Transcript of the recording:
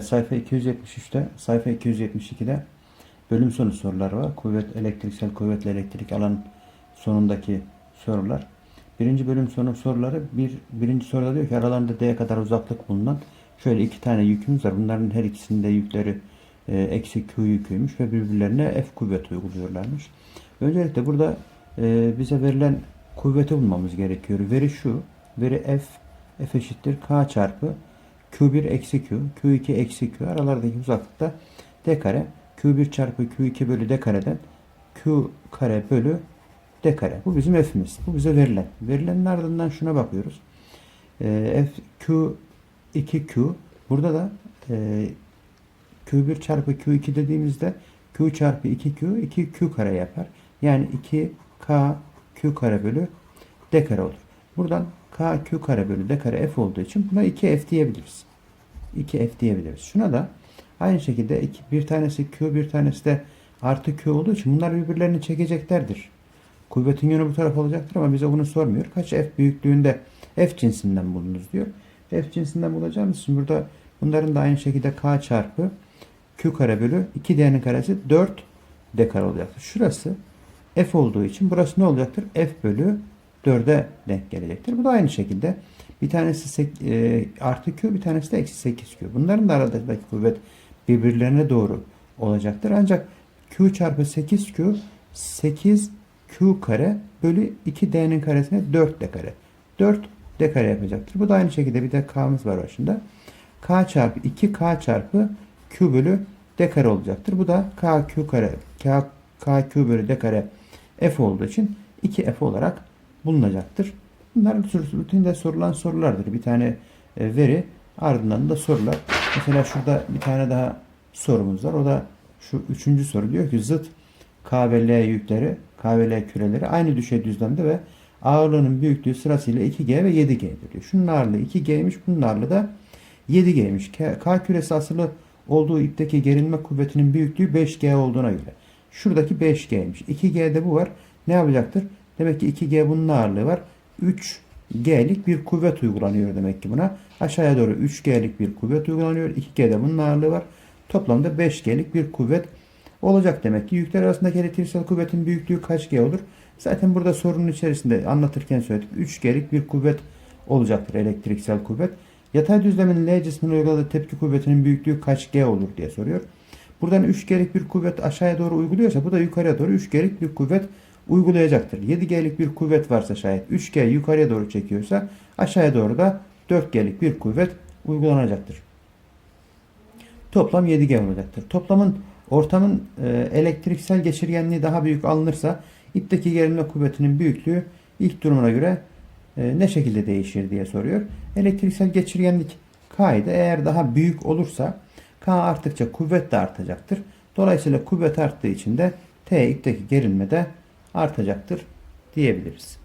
Sayfa 273'te, sayfa 272'de bölüm sonu soruları var. Kuvvet, elektriksel kuvvetle elektrik alan sonundaki sorular. Birinci bölüm sonu soruları, bir, birinci soruda diyor ki aralarında D'ye kadar uzaklık bulunan şöyle iki tane yükümüz var. Bunların her ikisinde yükleri e, eksi Q yüküymüş ve birbirlerine F kuvvet uyguluyorlarmış. Öncelikle burada e, bize verilen kuvveti bulmamız gerekiyor. Veri şu, veri F, F eşittir K çarpı Q1 eksi Q, Q2 eksi Q aralardaki uzaklıkta D kare, Q1 çarpı Q2 bölü D kareden Q kare bölü D kare. Bu bizim F'imiz. Bu bize verilen. Verilenin ardından şuna bakıyoruz. Ee, F Q2 Q. Burada da e, Q1 çarpı Q2 dediğimizde Q çarpı 2Q 2Q kare yapar. Yani 2K Q kare bölü D kare olur. Buradan K Q kare bölü D kare F olduğu için buna 2F diyebiliriz. 2F diyebiliriz. Şuna da aynı şekilde iki, bir tanesi Q bir tanesi de artı Q olduğu için bunlar birbirlerini çekeceklerdir. Kuvvetin yönü bu taraf olacaktır ama bize bunu sormuyor. Kaç F büyüklüğünde F cinsinden bulunuz diyor. F cinsinden bulacağımız için burada bunların da aynı şekilde K çarpı Q kare bölü 2D'nin karesi 4 D kare olacaktır. Şurası F olduğu için burası ne olacaktır? F bölü 4'e denk gelecektir. Bu da aynı şekilde bir tanesi sek- e, artı Q bir tanesi de eksi 8 Q. Bunların da aradaki kuvvet birbirlerine doğru olacaktır. Ancak Q çarpı 8 Q 8 Q kare bölü 2D'nin karesine 4D kare. 4 D kare yapacaktır. Bu da aynı şekilde bir de K'mız var başında. K çarpı 2K çarpı Q bölü D kare olacaktır. Bu da K Q kare K, K Q bölü D kare F olduğu için 2F olarak bulunacaktır. Bunlar rutinde sorulan sorulardır. Bir tane e, veri ardından da sorular. Mesela şurada bir tane daha sorumuz var. O da şu üçüncü soru diyor ki zıt K ve L yükleri, K ve L küreleri aynı düşey düzlemde ve ağırlığının büyüklüğü sırasıyla 2G ve 7G'dir diyor. Şunun ağırlığı 2G'ymiş, bunun ağırlığı da 7G'ymiş. K, K küresi asılı olduğu ipteki gerilme kuvvetinin büyüklüğü 5G olduğuna göre. Şuradaki 5G'ymiş. 2G'de bu var. Ne yapacaktır? Demek ki 2G bunun ağırlığı var. 3G'lik bir kuvvet uygulanıyor demek ki buna. Aşağıya doğru 3G'lik bir kuvvet uygulanıyor. 2G'de bunun ağırlığı var. Toplamda 5G'lik bir kuvvet olacak demek ki. Yükler arasındaki elektriksel kuvvetin büyüklüğü kaç G olur? Zaten burada sorunun içerisinde anlatırken söyledik. 3G'lik bir kuvvet olacaktır elektriksel kuvvet. Yatay düzlemin L cismine uyguladığı tepki kuvvetinin büyüklüğü kaç G olur diye soruyor. Buradan 3G'lik bir kuvvet aşağıya doğru uyguluyorsa bu da yukarıya doğru 3G'lik bir kuvvet uygulayacaktır. 7G'lik bir kuvvet varsa şayet 3G yukarıya doğru çekiyorsa aşağıya doğru da 4G'lik bir kuvvet uygulanacaktır. Toplam 7G olacaktır. Toplamın ortamın e, elektriksel geçirgenliği daha büyük alınırsa ipteki gerilme kuvvetinin büyüklüğü ilk durumuna göre e, ne şekilde değişir diye soruyor. Elektriksel geçirgenlik K'ydı. Eğer daha büyük olursa K arttıkça kuvvet de artacaktır. Dolayısıyla kuvvet arttığı için de T ipteki gerilme de artacaktır diyebiliriz.